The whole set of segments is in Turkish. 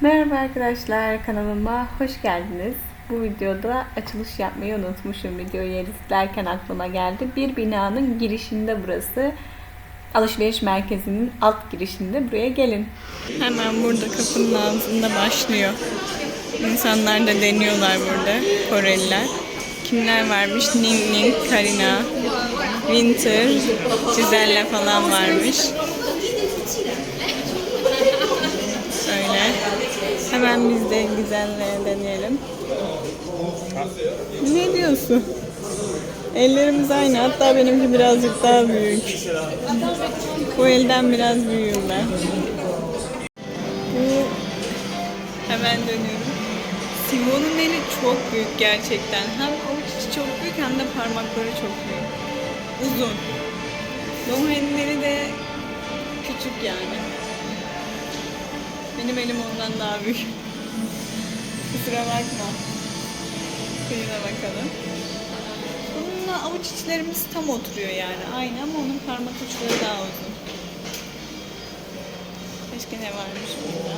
Merhaba arkadaşlar kanalıma hoş geldiniz. Bu videoda açılış yapmayı unutmuşum. Videoyu editlerken aklıma geldi. Bir binanın girişinde burası. Alışveriş merkezinin alt girişinde. Buraya gelin. Hemen burada kapının ağzında başlıyor. İnsanlar da deniyorlar burada. Koreliler. Kimler varmış? Ning Ning, Karina, Winter, Giselle falan varmış. Hemen biz de güzelle deneyelim. Ne diyorsun? Ellerimiz aynı. Hatta benimki birazcık daha büyük. Bu elden biraz büyüğüm ben. Bu hemen dönüyorum. Simon'un eli çok büyük gerçekten. Hem avuç çok büyük hem de parmakları çok büyük. Uzun. Nohen'in eli de küçük yani. Benim elim ondan daha büyük. Kusura bakma. Kıyına bakalım. Bununla avuç içlerimiz tam oturuyor yani. Aynı ama onun parmak uçları daha uzun. Keşke ne varmış burada.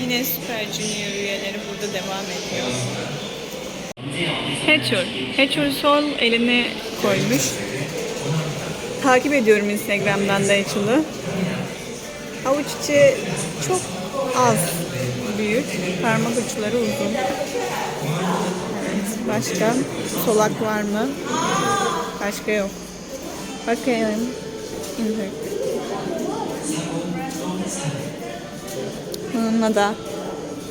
Yine Super Junior üyeleri burada devam ediyor. Heçur. Heçur sol elini koymuş. Takip ediyorum Instagram'dan da Heçur'u. Avuç içi çok az büyük. Parmak uçları uzun. Evet, başka solak var mı? Başka yok. Bakayım. Evet. Bununla da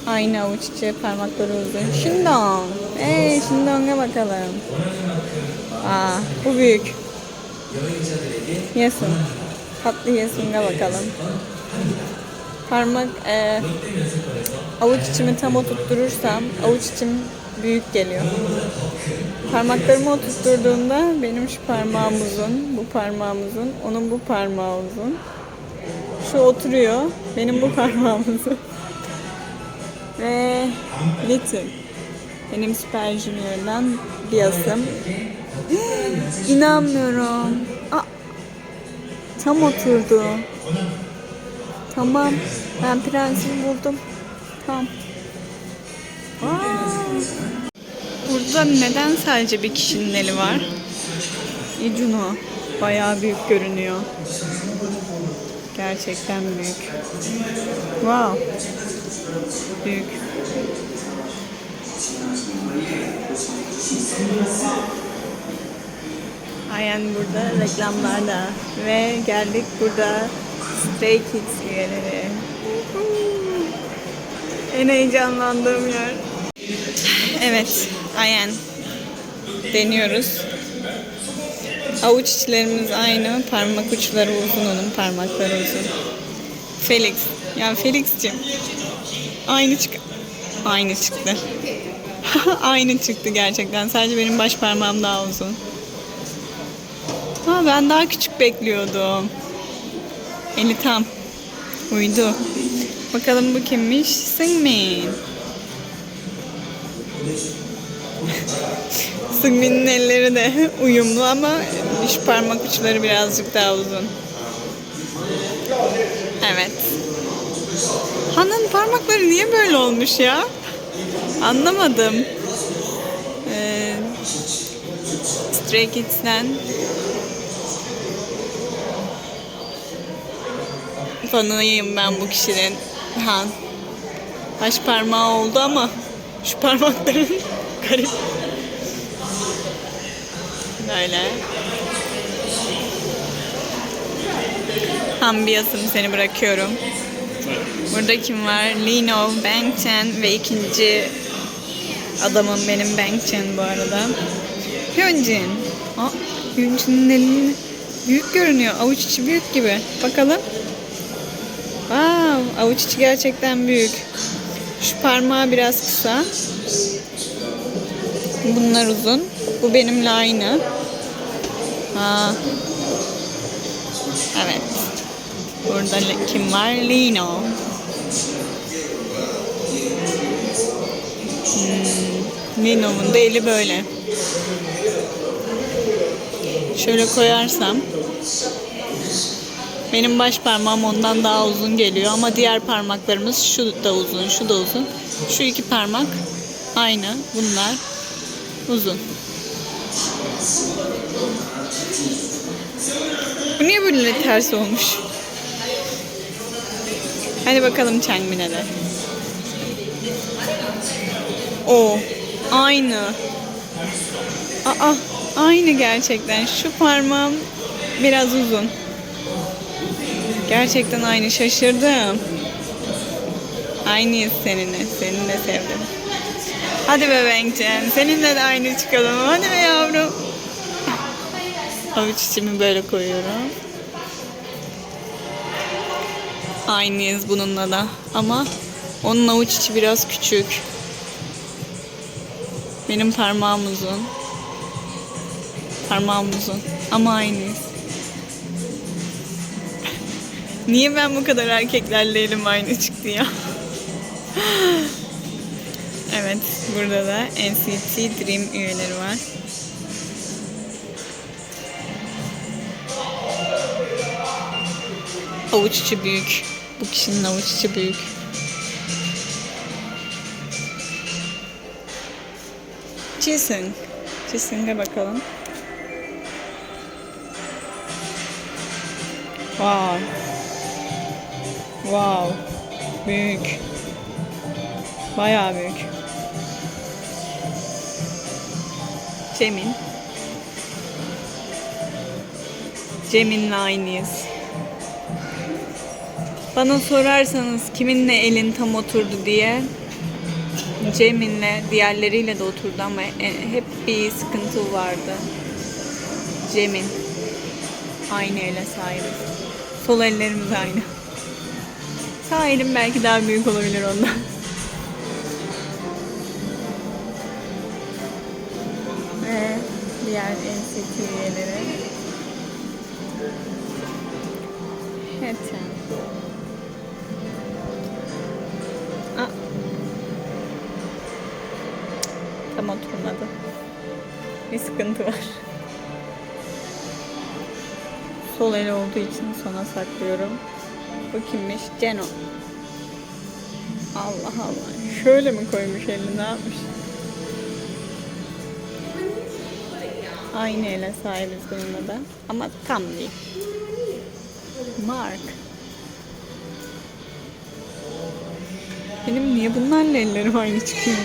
aynı avuç içi parmakları uzun. Şindong. Hey, Shindong'a bakalım. Aa, bu büyük. Yesun. Tatlı Yesun'a bakalım. Parmak e, avuç içimi tam oturtturursam avuç içim büyük geliyor. Parmaklarımı oturtturduğumda benim şu parmağım uzun, bu parmağım uzun, onun bu parmağı uzun. Şu oturuyor, benim bu parmağım uzun. Ve Little. Benim Super Junior'dan Bias'ım. İnanmıyorum. Aa, tam oturdu. Tamam. Ben prensimi buldum. Tamam. Aa. Burada neden sadece bir kişinin eli var? Ijuno. Bayağı büyük görünüyor. Gerçekten büyük. Wow. Büyük. Ayan burada reklamlarda ve geldik burada Stray Kids üyeleri. En heyecanlandığım yer. Evet, Ayan. Deniyoruz. Avuç içlerimiz aynı, parmak uçları uzun onun, parmakları uzun. Felix. Ya Felix'cim. Aynı çık aynı çıktı. aynı çıktı gerçekten. Sadece benim baş parmağım daha uzun. Ha ben daha küçük bekliyordum. Eli tam. Uydu. Bakalım bu kimmiş? Singmin. Singmin'in elleri de uyumlu ama şu parmak uçları birazcık daha uzun. Evet. Han'ın parmakları niye böyle olmuş ya? Anlamadım. Ee, Stray Kids'ten fanıyım ben bu kişinin. Han. Baş parmağı oldu ama şu parmakların garip. Böyle. Han Bias'ım seni bırakıyorum. Burada kim var? Lino, Bang Chen ve ikinci adamım benim Bang Chen bu arada. Hyunjin. Aa, Hyunjin'in elini büyük görünüyor. Avuç içi büyük gibi. Bakalım. Wow, avuç içi gerçekten büyük. Şu parmağı biraz kısa. Bunlar uzun. Bu benimle aynı. Ha. Evet. Burada kim var? Lino. Hmm. Lino'nun da eli böyle. Şöyle koyarsam Benim baş parmağım ondan daha uzun geliyor ama diğer parmaklarımız şu da uzun, şu da uzun. Şu iki parmak aynı. Bunlar uzun. Bu niye böyle ters olmuş? Hadi bakalım Changmin'e de. O aynı. Aa aynı gerçekten. Şu parmağım biraz uzun. Gerçekten aynı. Şaşırdım. Aynıyız seninle. Seninle sevdim. Hadi be Bengcen. Seninle de aynı çıkalım. Hadi be yavrum. Avuç içimi böyle koyuyorum. Aynıyız bununla da. Ama onun avuç içi biraz küçük. Benim parmağım uzun. Parmağım uzun. Ama aynıyız. Niye ben bu kadar erkeklerle elim aynı çıktı ya? evet, burada da NCT Dream üyeleri var. Avuç içi büyük. Bu kişinin avuç içi büyük. Jisung. Jisung'a bakalım. Wow. Wow. Büyük. Bayağı büyük. Cem'in. Cem'inle aynıyız. Bana sorarsanız kiminle elin tam oturdu diye Cem'inle diğerleriyle de oturdu ama e- hep bir sıkıntı vardı. Cem'in. Aynı ele sahibiz. Sol ellerimiz aynı. Sağ elim belki daha büyük olabilir ondan. Diğer NCT üyeleri. Heten. Aa. Tam oturmadı. Bir sıkıntı var. Sol el olduğu için sona saklıyorum. Bu kimmiş? Ceno. Allah Allah. Şöyle mi koymuş elini ne yapmış? Aynı ele sahibiz bununla da. Ama tam değil. Mark. Benim niye bunlarla ellerim aynı çıkıyor?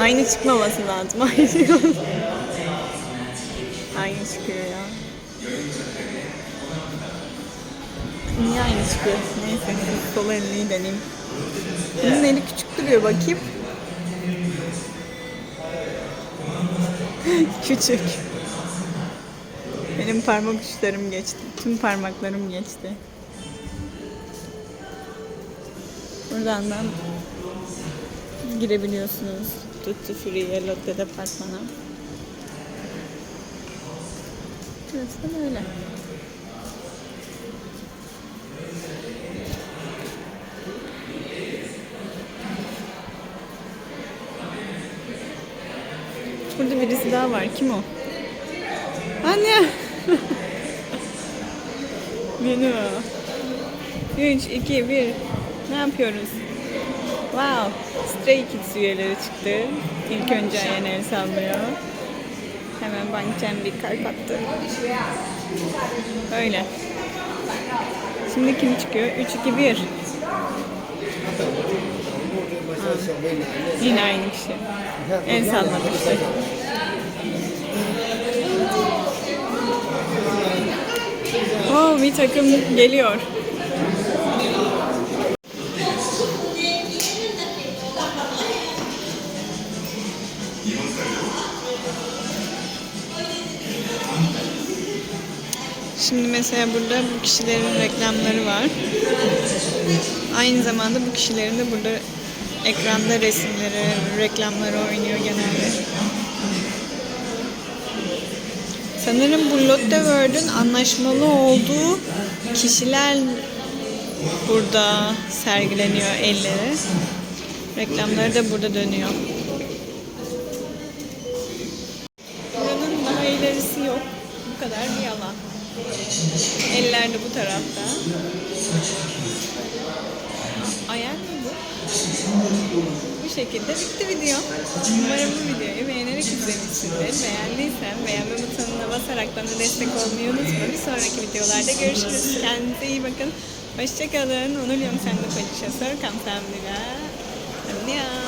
Aynı çıkmaması lazım. Aynı. Aynı çıkıyor ya. Niye aynı çıkıyor? Neyse sol elliyi deneyeyim. Bunun eli küçük duruyor bakayım. küçük. Benim parmak uçlarım geçti. Tüm parmaklarım geçti. Buradan da girebiliyorsunuz. Tutti Frutti Lotte Departman'a. Burası da. Burada birisi daha var. Kim o? Anne! O. 3, 2, 1. Ne yapıyoruz? Wow. Stray Kids üyeleri çıktı. İlk önce Ayen el sallıyor. Hemen Bangchen bir kalp attı. Öyle. Şimdi kim çıkıyor? 3, 2, 1. Yine aynı kişi. El sallamıştı. Oh, bir takım geliyor. Şimdi mesela burada bu kişilerin reklamları var. Aynı zamanda bu kişilerin de burada ekranda resimleri, reklamları oynuyor genelde. Sanırım bu Lotte World'ün anlaşmalı olduğu kişiler burada sergileniyor elleri. Reklamları da burada dönüyor. Eller de bu tarafta. Ayak mı bu? Bu şekilde bitti video. Umarım bu videoyu beğenerek izlemişsindir. Beğendiysen beğenme butonuna basarak bana destek olmayı unutma. Bir sonraki videolarda görüşürüz. Kendinize iyi bakın. Hoşçakalın. Onur Yom Sen de Paşa Sor Kamsamdila. Annyeong.